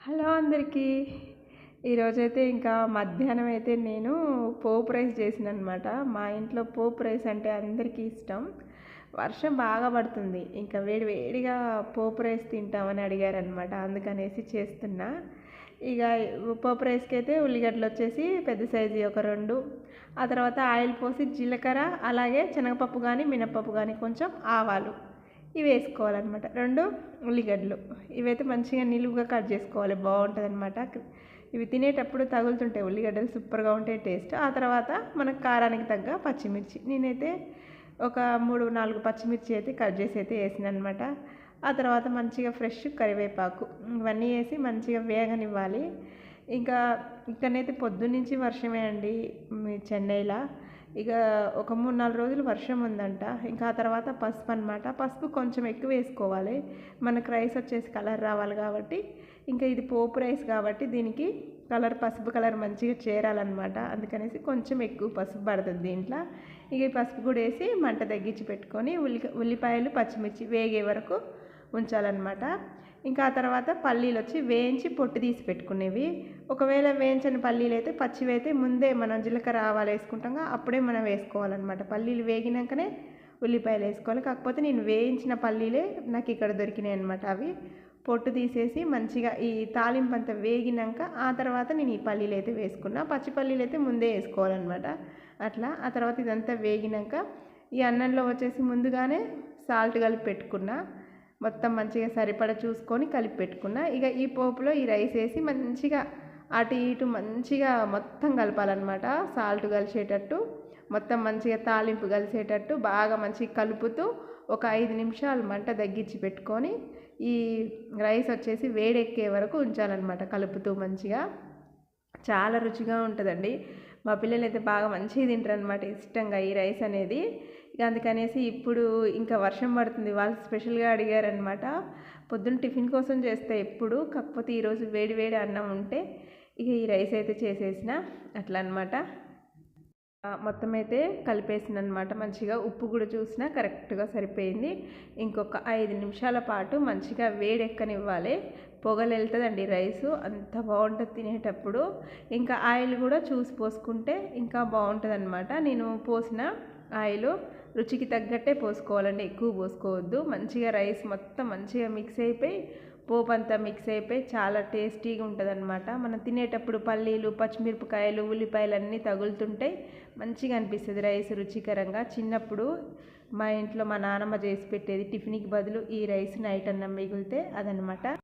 Hello అందరికీ. ఈరోజైతే ఇంకా మధ్యాహ్నం అయితే నేను పోపు రైస్ చేసినమాట మా ఇంట్లో పోపు రైస్ అంటే అందరికీ ఇష్టం. వర్షం బాగా పడుతుంది. ఇంకా వేడి వేడిగా పోపు రైస్ తింటామని అడిగారనమాట. అందుకనేసి చేస్తున్నా. ఇక పోపు రైస్కి అయితే ఉల్లిగడ్డలు వచ్చేసి పెద్ద సైజు ఒక రెండు. ఆ తర్వాత ఆయిల్ పోసి జీలకర్ర అలాగే శనగపప్పు కానీ మినపప్పు కానీ కొంచెం ఆవాలు. ఇవి వేసుకోవాలన్నమాట. రెండు ఉల్లిగడ్డలు. ఇవైతే మంచిగా నిలువుగా కట్ చేసుకోవాలి. బాగుంటుంది అనమాట ఇవి తినేటప్పుడు తగులుతుంటాయి. ఉల్లిగడ్డలు సూపర్గా ఉంటాయి టేస్ట్. ఆ తర్వాత మనకు కారానికి తగ్గ పచ్చిమిర్చి. నేనైతే ఒక మూడు నాలుగు పచ్చిమిర్చి అయితే కట్ చేసి అయితే వేసిన అనమాట ఆ తర్వాత మంచిగా ఫ్రెష్ కరివేపాకు. ఇవన్నీ వేసి మంచిగా వేగనివ్వాలి. ఇంకా ఇక్కడనైతే పొద్దున్నుంచి వర్షమే అండి. చెన్నైలో. ఇక ఒక మూడు నాలుగు రోజులు వర్షం ఉందంట. ఇంకా ఆ తర్వాత పసుపు అనమాట పసుపు కొంచెం ఎక్కువ వేసుకోవాలి. మనకు రైస్ వచ్చేసి కలర్ రావాలి కాబట్టి. ఇంకా ఇది పోపు రైస్ కాబట్టి దీనికి కలర్ పసుపు కలర్ మంచిగా చేరాలన్నమాట. అందుకనేసి కొంచెం ఎక్కువ పసుపు పడుతుంది దీంట్లో. ఇక ఈ పసుపు కూడా వేసి మంట తగ్గించి పెట్టుకొని ఉల్లి ఉల్లిపాయలు పచ్చిమిర్చి వేగే వరకు ఉంచాలన్నమాట. ఇంకా ఆ తర్వాత పల్లీలు వచ్చి వేయించి పొట్టు తీసి పెట్టుకునేవి. ఒకవేళ వేయించని పల్లీలు అయితే పచ్చివి అయితే ముందే మనం జీలకర్ర ఆవాలు వేసుకుంటాం అప్పుడే మనం వేసుకోవాలన్నమాట. పల్లీలు వేగినాకనే ఉల్లిపాయలు వేసుకోవాలి. కాకపోతే నేను వేయించిన పల్లీలే నాకు ఇక్కడ దొరికినాయి అనమాట అవి. పొట్టు తీసేసి మంచిగా ఈ తాలింపు అంతా వేగినాక ఆ తర్వాత నేను ఈ పల్లీలు అయితే వేసుకున్నా. పచ్చి పల్లీలు అయితే ముందే వేసుకోవాలన్నమాట. అట్లా ఆ తర్వాత ఇదంతా వేగినాక ఈ అన్నంలో వచ్చేసి ముందుగానే సాల్ట్ కలిపి పెట్టుకున్నా. మొత్తం మంచిగా సరిపడ చూసుకొని కలిపి పెట్టుకున్న. ఇక ఈ పోపులో ఈ రైస్ వేసి మంచిగా అటు ఇటు మంచిగా మొత్తం కలపాలన్నమాట. సాల్ట్ కలిసేటట్టు మొత్తం మంచిగా తాలింపు కలిసేటట్టు బాగా మంచిగా కలుపుతూ ఒక ఐదు నిమిషాలు మంట తగ్గించి పెట్టుకొని ఈ రైస్ వచ్చేసి వేడెక్కే వరకు ఉంచాలన్నమాట కలుపుతూ మంచిగా. చాలా రుచిగా ఉంటుందండి. మా పిల్లలు అయితే బాగా మంచిగా తింటారు అనమాట ఇష్టంగా ఈ రైస్ అనేది. ఇక అందుకనేసి ఇప్పుడు ఇంకా వర్షం పడుతుంది. వాళ్ళు స్పెషల్గా అడిగారనమాట పొద్దున్న టిఫిన్ కోసం చేస్తే ఎప్పుడు? కాకపోతే ఈరోజు వేడి వేడి అన్నం ఉంటే ఇక ఈ రైస్ అయితే చేసేసిన అట్లా అనమాట మొత్తం అయితే కలిపేసిన అనమాట మంచిగా ఉప్పు కూడా చూసినా కరెక్ట్గా సరిపోయింది. ఇంకొక ఐదు నిమిషాల పాటు మంచిగా వేడెక్కనివ్వాలి పొగలు వెళ్తుందండి రైసు అంత బాగుంటుంది తినేటప్పుడు. ఇంకా ఆయిల్ కూడా చూసి పోసుకుంటే ఇంకా బాగుంటుంది అనమాట నేను పోసిన ఆయిల్ రుచికి తగ్గట్టే పోసుకోవాలండి. ఎక్కువ పోసుకోవద్దు. మంచిగా రైస్ మొత్తం మంచిగా మిక్స్ అయిపోయి పోపు అంతా మిక్స్ అయిపోయి చాలా టేస్టీగా ఉంటుంది అనమాట మనం తినేటప్పుడు పల్లీలు పచ్చిమిరపకాయలు ఉల్లిపాయలు అన్నీ తగులుతుంటాయి మంచిగా అనిపిస్తుంది రైస్ రుచికరంగా. చిన్నప్పుడు మా ఇంట్లో మా నానమ్మ చేసి పెట్టేది టిఫిన్కి బదులు ఈ రైస్ నైట్ అన్నం మిగిలితే అదనమాట